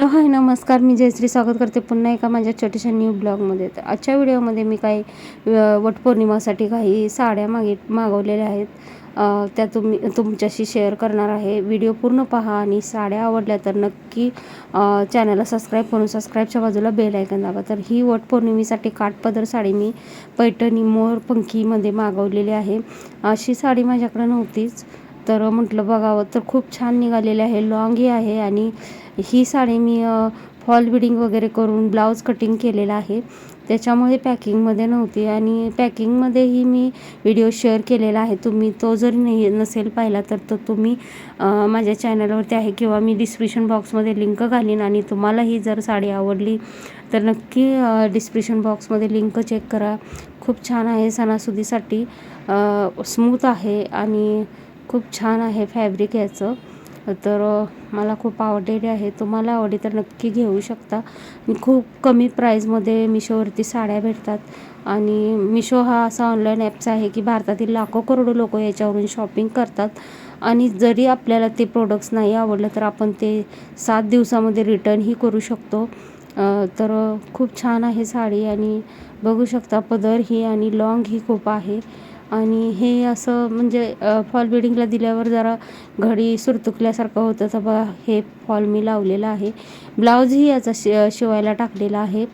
Hello hi नमस्कार. मी जयश्री स्वागत करते पुन्हा एका माझ्या छोट्याशा न्यू ब्लॉगमध्ये तर आजच्या व्हिडिओमध्ये मी काही वटपौर्णिमासाठी काही साड्या मागे मागवलेल्या आहेत. त्या तुम्ही तुमच्याशी शेअर करणार आहे. व्हिडिओ पूर्ण पहा आणि साड्या आवडल्या तर नक्की चॅनलला सबस्क्राईब करून सबस्क्राईबच्या बाजूला बेल ऐकन दाबा. तर ही वटपौर्णिमेसाठी काठपदर साडी मी पैठणी मोर पंखीमध्ये मागवलेली आहे. अशी साडी माझ्याकडे नव्हतीच. तर म्हटलं बघावं. तर खूप छान निघालेले आहे. लॉंगही आहे आणि ही साडी मी फॉल बिडिंग वगैरे करून ब्लाऊज कटिंग केलेला आहे. त्याच्यामुळे पॅकिंगमध्ये नव्हती आणि पॅकिंगमध्येही मी व्हिडिओ शेअर केलेला आहे. तुम्ही तो जर नाही नसेल पाहिला तर तो तुम्ही माझ्या चॅनलवरती आहे किंवा मी डिस्क्रिप्शन बॉक्समध्ये लिंक घालीन आणि तुम्हालाही जर साडी आवडली तर नक्की डिस्क्रिप्शन बॉक्समध्ये लिंक चेक करा. खूप छान आहे सणासुदीसाठी. स्मूथ आहे आणि खूप छान आहे फॅब्रिक याचं तर मला खूप आवडलेली आहे. तुम्हाला आवडली तर नक्की घेऊ शकता. खूप कमी प्राईजमध्ये मिशोवरती साड्या भेटतात. आणि मिशो हा असा ऑनलाईन ॲप्स आहे की भारतातील लाखो करोडो लोक याच्यावरून शॉपिंग करतात. आणि जरी आपल्याला ते प्रोडक्ट्स नाही आवडलं तर आपण ते सात दिवसामध्ये रिटर्नही करू शकतो. तर खूप छान आहे साडी. आणि बघू शकता पदर ही आणि लॉंग ही खूप आहे. आणि हे असं म्हणजे फॉल बिडिंगला दिल्यावर जरा घडी सुरतुकल्यासारखं होतं. तर बघा हे फॉल मी लावलेला आहे. ब्लाऊजही याचा शि शिवायला टाकलेला आहे.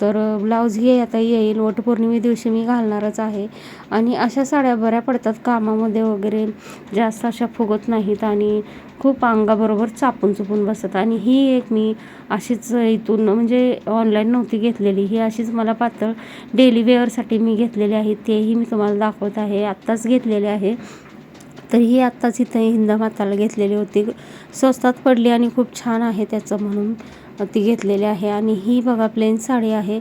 तर ब्लाऊज हे आता येईल. वटपौर्णिमे दिवशी मी घालणारच आहे. आणि अशा साड्या बऱ्या पडतात. कामामध्ये वगैरे जास्त अशा फुगत नाहीत आणि खूप अंगाबरोबर चापून चुपून बसतात. आणि ही एक मी अशीच इथून म्हणजे ऑनलाईन नव्हती घेतलेली. ही अशीच मला पातळ डेली वेअरसाठी मी घेतलेली आहे. तेही मी तुम्हाला दाखवत आहे. आत्ताच घेतलेले आहे. तर ही आत्ताच इथं हिंदमाताला घेतलेली होती. स्वस्तात पडली आणि खूप छान आहे त्याचं म्हणून. ती घेतलेली आहे. आणि ही बघा प्लेन साडी आहे.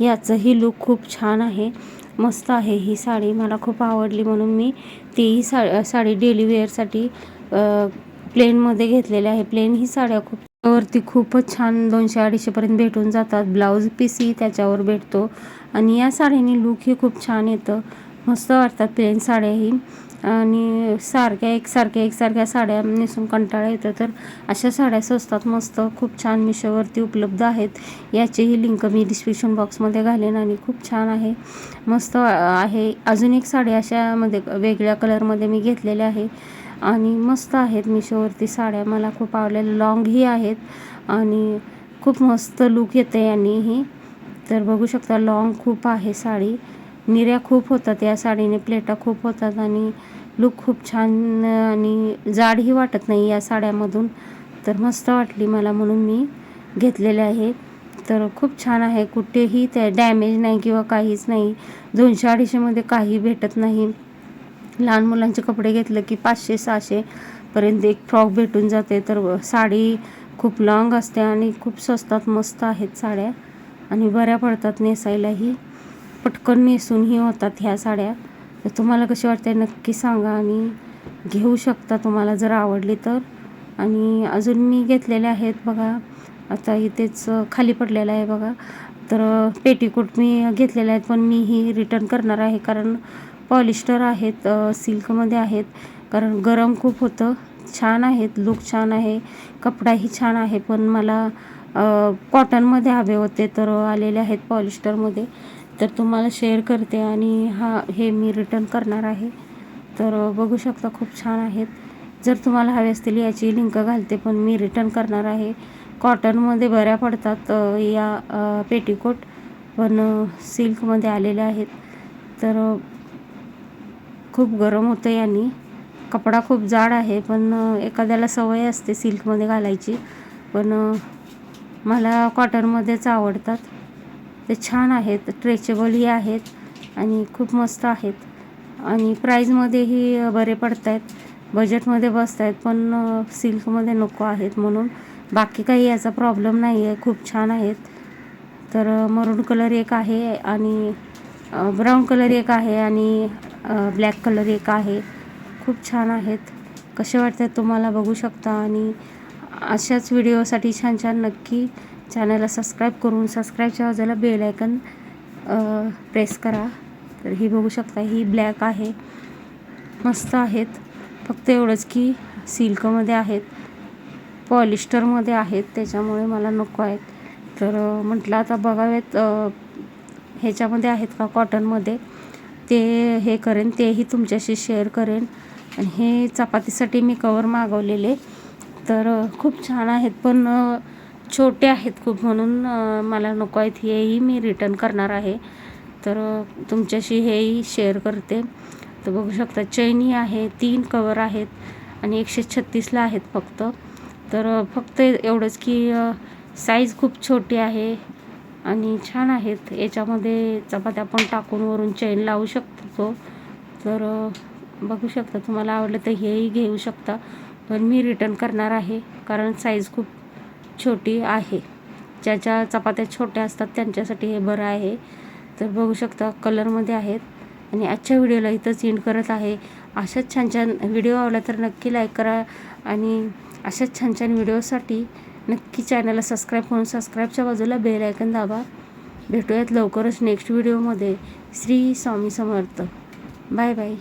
याचंही लूक खूप छान आहे. मस्त आहे ही साडी. मला खूप आवडली म्हणून मी तीही सा साडी डेली वेअरसाठी प्लेनमध्ये घेतलेली आहे. प्लेन ही साड्या खूप वरती खूपच छान दोनशे अडीचशेपर्यंत भेटून जातात. ब्लाऊज पीसही त्याच्यावर भेटतो. आणि या साडीने लूकही खूप छान येतं. मस्त वाटतात प्लेन साड्याही आणि सारख्या एकसारख्या एकसारख्या साड्या नेसून कंटाळा येतं. तर अशा साड्या स्वस्तात मस्त. खूप छान मिशोवरती उपलब्ध आहेत. याचीही लिंक मी डिस्क्रिप्शन बॉक्समध्ये घालेन आणि खूप छान आहे. मस्त आहे. अजून एक साडी अशामध्ये वेगळ्या कलरमध्ये मी घेतलेले आहे. आणि मस्त आहेत मिशोवरती साड्या. मला खूप आवडलेल्या. लॉंगही आहेत. आणि खूप मस्त लूक येतं यांनीही. तर बघू शकता लॉंग खूप आहे साडी. निर्या खूप होतात या साडीने प्लेटा खूप होतात आणि लूक खूप छान आणि जाडही वाटत नाही या साड्यामधून. तर मस्त वाटली मला म्हणून मी घेतलेले आहे. तर खूप छान आहे कुठेही त्या डॅमेज नाही किंवा काहीच नाही. दोनशे अडीचशेमध्ये काही भेटत नाही. लहान मुलांचे कपडे घेतलं की पाचशे सहाशेपर्यंत एक फ्रॉक भेटून जाते. तर साडी खूप लाँग असते आणि खूप स्वस्तात मस्त आहेत साड्या. आणि बऱ्या पडतात नेसायलाही. पटकन नेसूनही होतात ह्या साड्या. तर तुम्हाला कशी वाटते नक्की सांगा आणि घेऊ शकता तुम्हाला जर आवडली तर. आणि अजून मी घेतलेले आहेत बघा. आता इथेच खाली पडलेलं आहे बघा. तर पेटीकोट मी घेतलेले आहेत पण मी ही रिटर्न करणार आहे कारण पॉलिस्टर आहेत सिल्कमध्ये आहेत. कारण गरम खूप होतं. छान आहेत लूक छान आहे. कपडाही छान आहे पण मला कॉटनमध्ये हवे होते तर आलेले आहेत पॉलिस्टरमध्ये तर तुम्हाला शेअर करते आणि हा हे मी रिटर्न करणार आहे. तर बघू शकता खूप छान आहेत. जर तुम्हाला हवे असतील याची लिंक घालते पण मी रिटर्न करणार आहे. कॉटनमध्ये बऱ्या पडतात या पेटीकोट पण सिल्कमध्ये आलेल्या आहेत. तर खूप गरम होतं यांनी कपडा खूप जाड आहे पण एखाद्याला सवय असते सिल्कमध्ये घालायची. पण मला कॉटनमध्येच आवडतात. ते छान आहेत स्ट्रेचेबलही आहेत आणि खूप मस्त आहेत. आणि प्राईजमध्येही बरे पडत आहेत बजेटमध्ये बसत आहेत पण सिल्कमध्ये नको आहेत म्हणून. बाकी काही याचा प्रॉब्लेम नाही आहे खूप छान आहेत. तर मरून कलर एक आहे आणि ब्राऊन कलर एक आहे आणि ब्लॅक कलर एक आहे. खूप छान आहेत. कसे वाटतात तुम्हाला बघू शकता आणि अशाच व्हिडिओसाठी छान छान नक्की चॅनलला सबस्क्राईब करून सबस्क्राईबच्या बाजूला बेल आयकन प्रेस करा. तर ही बघू शकता ही ब्लॅक आहे. मस्त आहेत. फक्त एवढंच की सिल्कमध्ये आहेत. पॉलिस्टरमध्ये आहेत. त्याच्यामुळे मला नको आहेत. तर म्हटलं आता बघावेत ह्याच्यामध्ये आहेत का कॉटनमध्ये ते हे करेन तेही तुमच्याशी शेअर करेन. आणि हे चपातीसाठी मी कवर मागवलेले. तर खूप छान आहेत. पण छोटे आहेत खूप म्हणून मला नको आहेत हेही मी रिटर्न करणार आहे. तर तुमच्याशी हेही शेअर करते. तर बघू शकता चैनी आहे तीन कवर आहेत आणि एकशे छत्तीसला आहेत फक्त. तर फक्त एवढंच की साईज खूप छोटी आहे आणि छान आहेत. याच्यामध्ये चपात्या आपण टाकून वरून चैन लावू शकतो. तर बघू शकता तुम्हाला आवडलं तर हेही घेऊ शकता. पण मी रिटर्न करणार आहे कारण साईज खूप छोटी आहे. ज्याच्या चपात्या छोट्या असतात त्यांच्यासाठी हे बरं आहे. तर बघू शकता कलरमध्ये आहेत. आणि आजच्या व्हिडिओला इथंच एंड करत आहे. अशाच छान छान व्हिडिओ आवडला तर नक्की लाईक करा. आणि अशाच छान छान व्हिडिओसाठी नक्की चॅनलला सबस्क्राईब करून सबस्क्राईबच्या बाजूला बेल आयकन दाबा. भेटूयात लवकरच नेक्स्ट व्हिडिओमध्ये श्री स्वामी समर्थ. Bye bye